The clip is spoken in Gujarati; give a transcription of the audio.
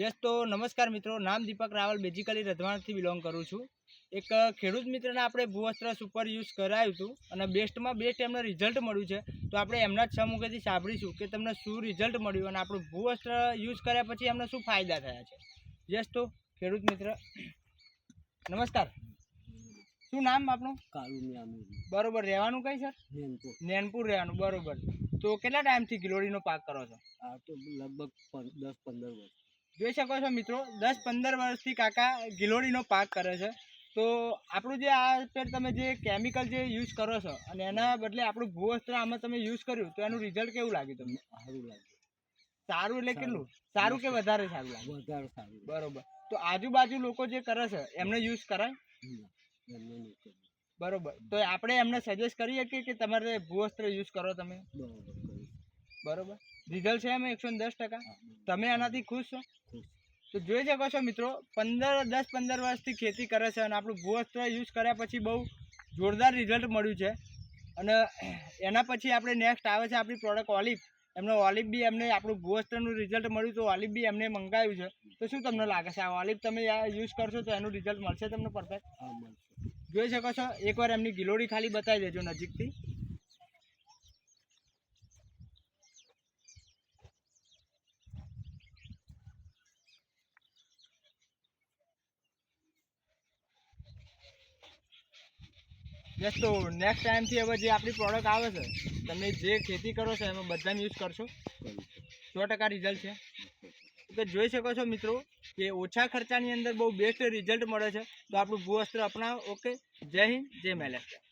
યસ તો નમસ્કાર મિત્રો નામ દીપક રાવલ બેઝિકલી રધવાણથી બિલોંગ કરું છું. એક ખેડૂત મિત્રને આપણે ભૂવસ્ત્ર સુપર યુઝ કરાવ્યું હતું અને બેસ્ટમાં બેસ્ટ એમને રિઝલ્ટ મળ્યું છે. તો આપણે એમના જ સમૂહથી સાંભળીશું કે તમને શું રિઝલ્ટ મળ્યું અને આપણું ભૂવસ્ત્ર યુઝ કર્યા પછી એમને શું ફાયદા થયા છે. યસ તો ખેડૂત મિત્ર નમસ્કાર. શું નામ આપણું કાળુમિયાનું બરોબર રહેવાનું કઈ સર નેનપુર. નેનપુર રહેવાનું બરોબર. તો કેટલા ટાઈમથી ગિલોડીનો પાક કરો છો? આ તો લગભગ દસ પંદર વર્ષ. જોઈ શકો છો મિત્રો દસ પંદર વર્ષથી કાકા ગિલોડીનો પાક કરે છે. તો આપણું જે આ પેર તમે જે કેમિકલ જે યુઝ કરો છો અને એના બદલે આપણું ભૂવસ્ત્ર આમાં તમે યુઝ કર્યું તો એનું રિઝલ્ટ કેવું લાગ્યું તમને? સારું લાગે સારું એટલે કેટલું? સારું. કે વધારે સારું લાગ્યું? વધારે સારું બરોબર. તો આજુબાજુ લોકો જે કરે છે એમને યુઝ કરાય. બરોબર. તો આપણે એમને સજેસ્ટ કરીએ કે કે તમારે ભૂવસ્ત્ર યુઝ કરો તમે? બરોબર બરોબર. રિઝલ્ટ છે એમાં એકસો દસ ટકા? તમે એનાથી ખુશ છો. તો જોઈ શકો છો મિત્રો પંદર દસ પંદર વર્ષથી ખેતી કરે છે અને આપણું ભૂવસ્ત્ર યુઝ કર્યા પછી બહુ જોરદાર રિઝલ્ટ મળ્યું છે. અને એના પછી આપણે નેક્સ્ટ આવે છે આપણી પ્રોડક્ટ ઓલિવ એમનો ઓલિવ બી એમને આપણું ભૂવસ્ત્રનું રિઝલ્ટ મળ્યું તો ઓલિવ બી એમને મંગાવ્યું છે. તો શું તમને લાગે છે આ ઓલિવ તમે યુઝ કરશો તો એનું રિઝલ્ટ મળશે તમને પરફેક્ટ જોઈ શકો છો એકવાર એમની ગિલોડી ખાલી બતાવી દેજો નજીકથી. યસ તો નેક્સ્ટ ટાઈમથી હવે જે આપણી પ્રોડક્ટ આવે છે, તમે જે ખેતી કરો છો એમાં બધાને યુઝ કરશો. સો ટકા રિઝલ્ટ છે. તો જોઈ શકો છો મિત્રો કે ઓછા ખર્ચાની અંદર બહુ બેસ્ટ રિઝલ્ટ મળે છે. તો આપણું ભૂવસ્ત્ર અપનાવો. ઓકે જય હિન્દ, જય મહારાષ્ટ્ર.